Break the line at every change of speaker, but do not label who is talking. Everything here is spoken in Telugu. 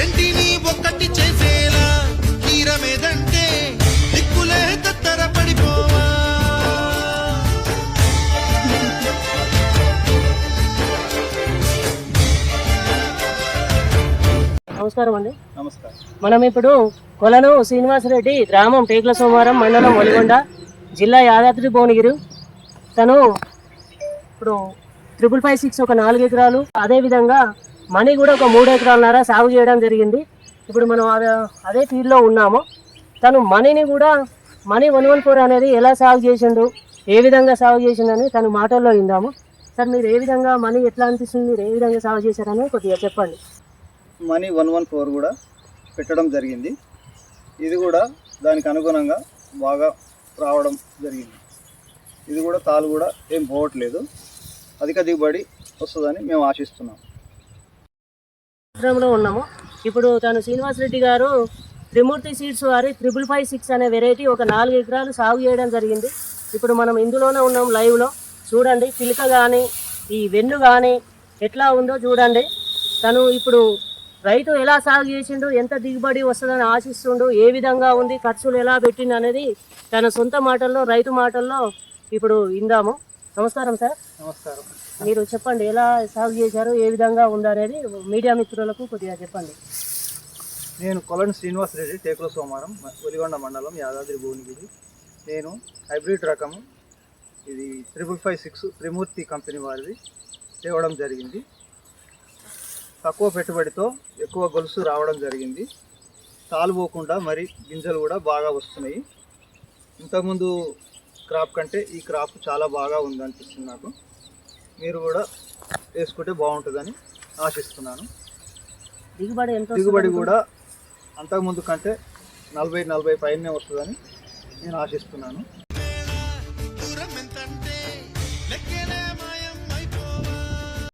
రెండిని చేసేలా దిక్కులే పడిపోవా నమస్కారం అండి.
నమస్కారం.
మనం ఇప్పుడు కొలను శ్రీనివాసరెడ్డి గ్రామం టేకుల సోమవారం మండలం ఒలిగొండ జిల్లా యాదాద్రి భువనగిరి. తను ఇప్పుడు ట్రిపుల్ ఫైవ్ సిక్స్ ఒక నాలుగు ఎకరాలు. అదేవిధంగా మనీ కూడా ఒక మూడు ఎకరాలన్నర సాగు చేయడం జరిగింది. ఇప్పుడు మనం అదే- అదే ఫీల్డ్లో ఉన్నాము. తను మనీని కూడా మనీ వన్ వన్ ఫోర్ అనేది ఎలా సాగు చేసిండు ఏ విధంగా సాగు చేసిండని తను మాటల్లో విందాము. సార్ మీరు ఏ విధంగా మనీ ఎట్లా అనిపిస్తుంది మీరు ఏ విధంగా సాగు చేశారని కొద్దిగా చెప్పండి.
మనీ వన్ వన్ ఫోర్ కూడా పెట్టడం జరిగింది. ఇది కూడా దానికి అనుగుణంగా బాగా రావడం జరిగింది. ఇది కూడా తాలు కూడా ఏం పోవట్లేదు. అధిక దిగుబడి వస్తుందని మేము ఆశిస్తున్నాం.
సంవత్సరంలో ఉన్నాము. ఇప్పుడు తను శ్రీనివాస్ రెడ్డి గారు త్రిమూర్తి సీడ్స్ వారి త్రిబుల్ ఫైవ్ సిక్స్ అనే వెరైటీ ఒక నాలుగు ఎకరాలు సాగు చేయడం జరిగింది. ఇప్పుడు మనం ఇందులోనే ఉన్నాం లైవ్లో. చూడండి పిలక కానీ ఈ వెన్ను కానీ ఎట్లా ఉందో చూడండి. తను ఇప్పుడు రైతు ఎలా సాగు చేసిండు ఎంత దిగుబడి వస్తుందని ఆశిస్తుండు ఏ విధంగా ఉంది ఖర్చులు ఎలా పెట్టిండు అనేది తన సొంత మాటల్లో రైతు మాటల్లో ఇప్పుడు ఇందాము నమస్కారం సార్.
నమస్కారం.
మీరు చెప్పండి ఎలా సాగు చేశారు ఏ విధంగా ఉందనేది మీడియా మిత్రులకు కొద్దిగా చెప్పండి.
నేను కొలని శ్రీనివాస్ రెడ్డి టేకుల సోమవారం ఒలిగొండ మండలం యాదాద్రి భువనగిరి. నేను హైబ్రిడ్ రకము ఇది triple five six Trimurthy company వారిది తేవడం జరిగింది. తక్కువ పెట్టుబడితో ఎక్కువ గొలుసు రావడం జరిగింది. తాలు పోకుండా మరి గింజలు కూడా బాగా వస్తున్నాయి. ఇంతకుముందు క్రాప్ కంటే ఈ క్రాప్ చాలా బాగా ఉంది అనిపిస్తుంది నాకు. మీరు కూడా వేసుకుంటే బాగుంటుందని ఆశిస్తున్నాను.
దిగుబడి ఎంత
దిగుబడి? కూడా అంతకుముందు కంటే నలభై నలభై పైనే వస్తుందని నేను ఆశిస్తున్నాను.